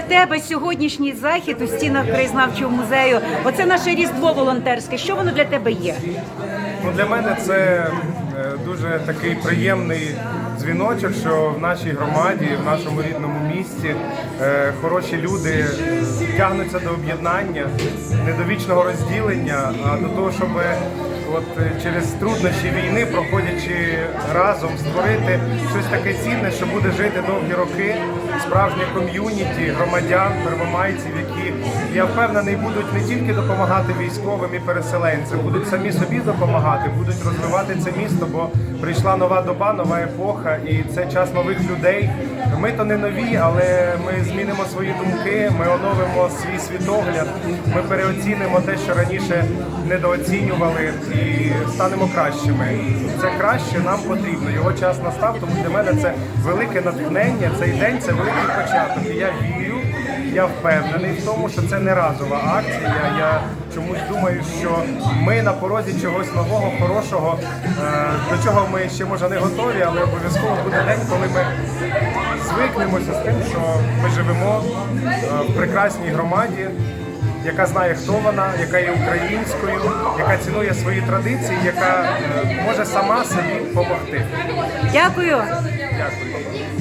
для тебе сьогоднішній захід у стінах краєзнавчого музею? Оце наше різдво волонтерське. Що воно для тебе є? Ну, для мене це е, дуже такий приємний дзвіночок, що в нашій громаді, в нашому рідному місті е, хороші люди тягнуться до об'єднання, не до вічного розділення, а до того, щоб от е, через труднощі війни, проходячи разом, створити щось таке цінне, що буде жити довгі роки, справжнє ком'юніті громадян, первомайців, які я впевнений будуть не тільки допомагати військовим і переселенцям, будуть самі собі допомагати, будуть розвивати це місто, бо прийшла нова доба, нова епоха, і це час нових людей. Ми то не нові, але ми змінимо свої думки, ми оновимо свій світогляд, ми переоцінимо те, що раніше недооцінювали, і станемо кращими. Це краще нам потрібно. Його час настав, тому для мене це велике натхнення. Цей день це великий початок. І я вірю. Я впевнений в тому, що це не разова акція. Я чомусь думаю, що ми на порозі чогось нового, хорошого, е, до чого ми ще може не готові, але обов'язково буде день, коли ми звикнемося з тим, що ми живемо е, в прекрасній громаді, яка знає, хто вона, яка є українською, яка цінує свої традиції, яка е, може сама собі допомогти. Дякую. Дякую.